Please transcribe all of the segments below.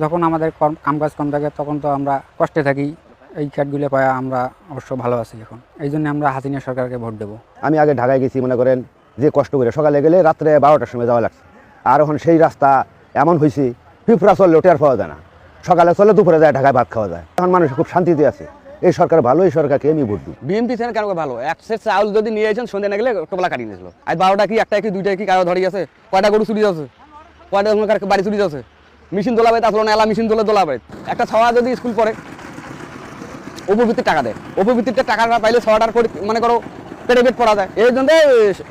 যখন আমাদের কর্ম- কামকাজ কম থাকে তখন তো আমরা কষ্টে থাকি। এই কার্ডগুলো পাওয়া আমরা অবশ্য ভালো আছি এখন। এই জন্য আমরা হাসিনা সরকারকে ভোট দেবো। আমি আগে ঢাকায় গেছি মনে করেন যে কষ্ট করে সকালে গেলে রাত্রে বারোটার সময় যাওয়া লাগছে। আর এখন সেই রাস্তা এমন হয়েছে পিঁপড়া চললেও টের পাওয়া যায় না। সকালে চলে দুপুরে যায় ঢাকায় ভাত খাওয়া যায়। এখন মানুষ খুব শান্তিতে আছে। এই সরকার ভালো এই সরকারকে আমি ভোট দিই বিএমপি সেন করে ভালো। এক সেট চাউল যদি নিয়ে আসেন সন্ধ্যে না গেলে কবলা কাটিয়ে নিয়েছিল আজ বারোটা কি একটা কি দুইটা কি কারও ধরে গেছে কয়টা গরু চুরি যাচ্ছে? কয়টা ওখানকার বাড়ি চুরি যাচ্ছে? মেশিন দোলাবে আসলো না, এলা মেশিন দোলে দোলাবে একটা ছাওয়া যদি স্কুল পড়ে উপবৃত্তির টাকা দেয়। উপবৃত্তির টাকা না পাইলে ছাওয়াটার করে মনে করো পেটে পেট পড়া যায়। এই জন্য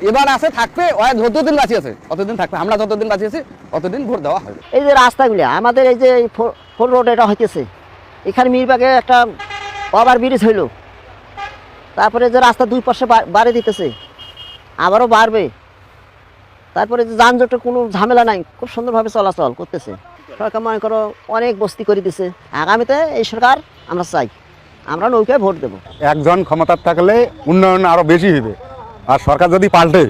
এবার আছে, থাকবে ওরা যতদিন বাঁচি আছে, অতদিন থাকবে। আমরা যতদিন বাঁচি আছি, অতদিন ভোট দেওয়া হবে। এই যে রাস্তাগুলি, আমাদের এই যে ফোর রোড এটা হইতেছে। এখানে মিরবাগে একটা ওভার ব্রিজ হইল। তারপরে যে রাস্তা দুই পাশে বাড়ি দিতেছে, আবারও বাড়বে। তারপরে যে যানজটের কোনো ঝামেলা নাই, খুব সুন্দরভাবে চলাচল করতেছে। সরকার মনে করো অনেক বস্তি করে দিছে। আগামীতে এই সরকার আমরা চাই। আমরা নৌকায় ভোট দেবো। একজন ক্ষমতার থাকলে উন্নয়ন আরও বেশি হবে। আর সরকার যদি পাল্টে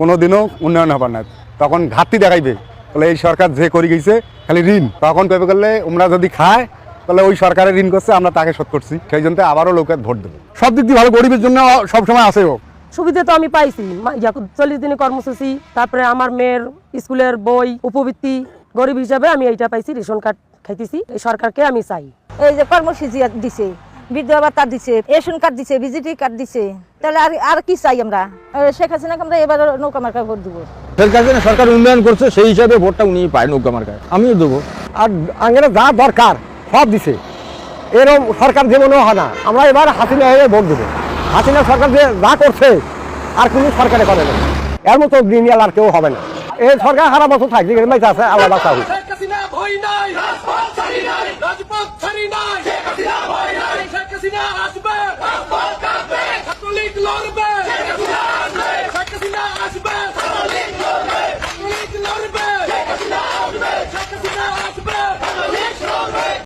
কোনো দিনও উন্নয়ন হবে না। তখন ঘাটতি দেখাইবে। তাহলে এই সরকার যে করে গেছে খালি ঋণ। তখন পেপে করলে আমরা যদি খায় তাহলে ওই সরকারের ঋণ করছে আমরা তাকে শোধ করছি। সেই জন্য আবারও লোকের ভোট দেবো। সব দিক দিয়ে ভালো গরিবের জন্য সবসময় আছে ও। সুবিধা তো আমি পাইছি। চল্লিশ দিনের কর্মসূচি তারপরে আমার মেয়ের স্কুলের বই উপবৃত্তি গরিব হিসাবে আমি এইটা পাইছি রেশন কার্ড খাইতেছি। এই সরকারকে আমি চাই। এই যে কর্মসূচি দিছে বিধবা ভাতা দিছে রেশন কার্ড দিছে ভিজিটি কার্ড দিছে তাহলে আর আর কি চাই আমরা? শেখ হাসিনাকে আমরা এবার নৌকা মার্কা ভোট দিব। সরকার সরকার উন্নয়ন করছে সেই হিসাবে ভোটটা উনি পায় নৌকা মার্কায়। আমিও দেবো। আর আঙ্গেরা যা দরকার সব দিছে। এরকম সরকার যেমনও হয় না আমরা এবার হাসিনা হয়ে ভোট দেবো। হাসিনা সরকার যে যা করছে আর কোনো সরকারে করে না। এর মতো দিনিয়াল আর কেউ হবে না। এই সরকার সারা বছর থাকছে মাইতে আছে আল্লাহ বাঁচা হোক